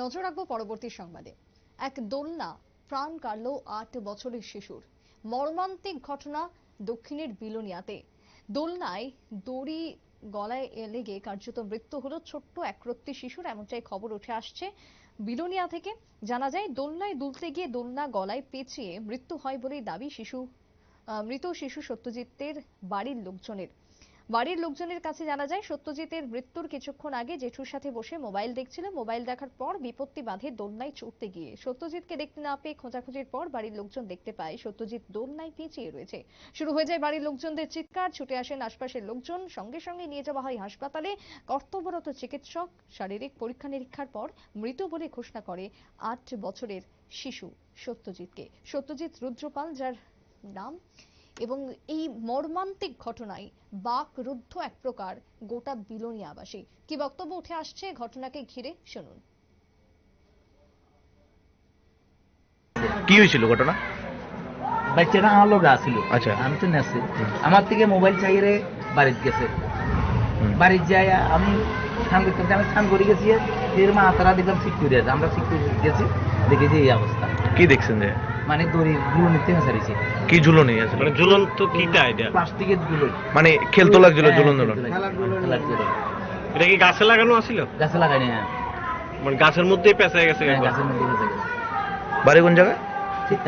নজর রাখব পরবর্তী সংবাদে। এক দোলনা প্রাণ কাড়ল আট বছরের শিশুর। মর্মান্তিক ঘটনা দক্ষিণের বিলোনিয়াতে। দোলনায় দড়ি গলায় লেগে কার্যত মৃত্যু হলো ছোট্ট একরত্তি শিশুর, এমনটাই খবর উঠে আসছে বিলোনিয়া থেকে। জানা যায়, দোলনায় দুলতে গিয়ে দোলনা গলায় পেঁচিয়ে মৃত্যু হয় বলেই দাবি শিশু মৃত শিশু সত্যজিতের বাড়ির লোকজনের। বাড়ির লোকজনের কাছে জানা যায়, সত্যজিতের মৃত্যুর কিছুক্ষণ আগে জেঠুর সাথে বসে মোবাইল দেখছিল। মোবাইল দেখার পর বিপত্তি বাঁধে দোলনায় চড়তে গিয়ে। সত্যজিৎকে দেখতে না পেয়ে খোঁজাখুঁজির পর বাড়ির লোকজন দেখতে পায়, সত্যজিৎ দোলনায় পেঁচিয়ে রয়েছে। শুরু হয়ে যায় বাড়ির লোকজনদের চিৎকার, ছুটে আসেন আশপাশের লোকজন। সঙ্গে সঙ্গে নিয়ে যাওয়া হয় হাসপাতালে। কর্তব্যরত চিকিৎসক শারীরিক পরীক্ষা নিরীক্ষার পর মৃত বলে ঘোষণা করে আট বছরের শিশু সত্যজিৎকে। সত্যজিৎ রুদ্রপাল, যার নাম এবং এই মর্মান্তিক ঘটনায় বাক রুদ্ধ এক প্রকার গোটা বিলোনিয়াবাসী কি বক্তব্য উঠে আসছে? ঘটনাকে ঘিরে শুনুন। কি হয়েছিল ঘটনা? বাচ্চাটা আমার লোক আসছিল আচ্ছা। আমি তো নেছি। আমার থেকে মোবাইল চাইরে বাড়িতে গেছে। বাড়িতে যাই আমি স্নান করতে আমি স্নান করে গেছি এর মা তারা দেখলাম সিকিউরি আছে। আমরা সিকিউরি গেছি দেখেছি এই অবস্থা। কি দেখছেন যে? মানে দড়ি গুলো নিতে সারিছে কি ঝুলনি আছে মানে ঝুলন্ত কিটা এটা প্লাস্টিকেরগুলো মানে খেলতো লাগছিল ঝুলন ঝুলন এটা কি গাছে লাগানো আছিল গাছে লাগাইনি হ্যাঁ মানে গাছের মধ্যেই পেঁচায় গেছে হ্যাঁ। গাছের মধ্যে গেছে বাড়ি কোন জায়গায় ঠিক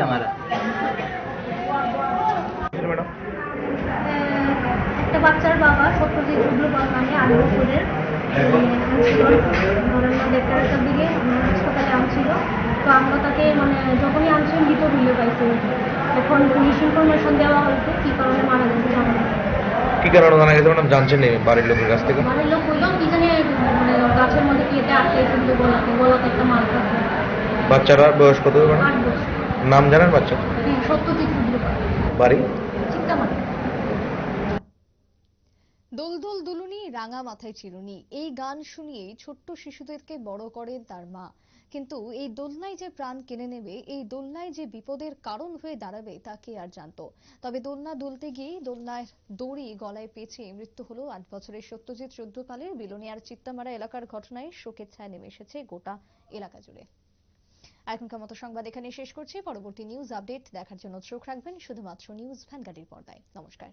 একটা বাচ্চার বাবা সত্যজিৎ রুদ্রপাল নামে বছরের দেড়টা একটার দিকে হাসপাতালে আনছিল তো আমরা তাকে মানে যখনই আনছি মৃত ভুলে পাইছি এখন পুলিশ ইনফরমেশন দেওয়া হয়েছে কী কারণে মারা গেছে জানা। কি কারণে জানা গেছে? ম্যাডাম জানছেন নি বাড়ির লোকের কাছ থেকে? বাড়ির লোক বললাম কি জানি মানে গাছের মধ্যে কেটে আটকে কিন্তু গলাতে গলাতে একটা মাল থাকে বাচ্চারা বয়স কত হবে নাম জানেন বাচ্চা? হ্যাঁ সত্যজিৎ বাড়ি? চিত্তামাটা। দোলদোল দুলুনি রাঙা মাথায় চিরুনি। এই গান শুনিয়েই ছোট্ট শিশুদেরকে বড় করেন তার মা। কিন্তু এই দোলনায় যে প্রাণ কেড়ে নেবে, এই দোলনায় যে বিপদের কারণ হয়ে দাঁড়াবে, তা কে আর জানতো? তবে দোলনা দুলতে গিয়েই দোলনায় দড়ি গলায় পেঁচিয়ে মৃত্যু হলো আট বছরের সত্যজিৎ রুদ্রপালের বিলোনিয়ার চিত্তামারা এলাকার ঘটনায় শোকের ছায়া নেমে এসেছে গোটা এলাকা জুড়ে। এখনকার মতো সংবাদ এখানে শেষ করছি। পরবর্তী নিউজ আপডেট দেখার জন্য চোখ রাখবেন শুধুমাত্র নিউজ ভ্যানগাড়ির পর্দায়। নমস্কার।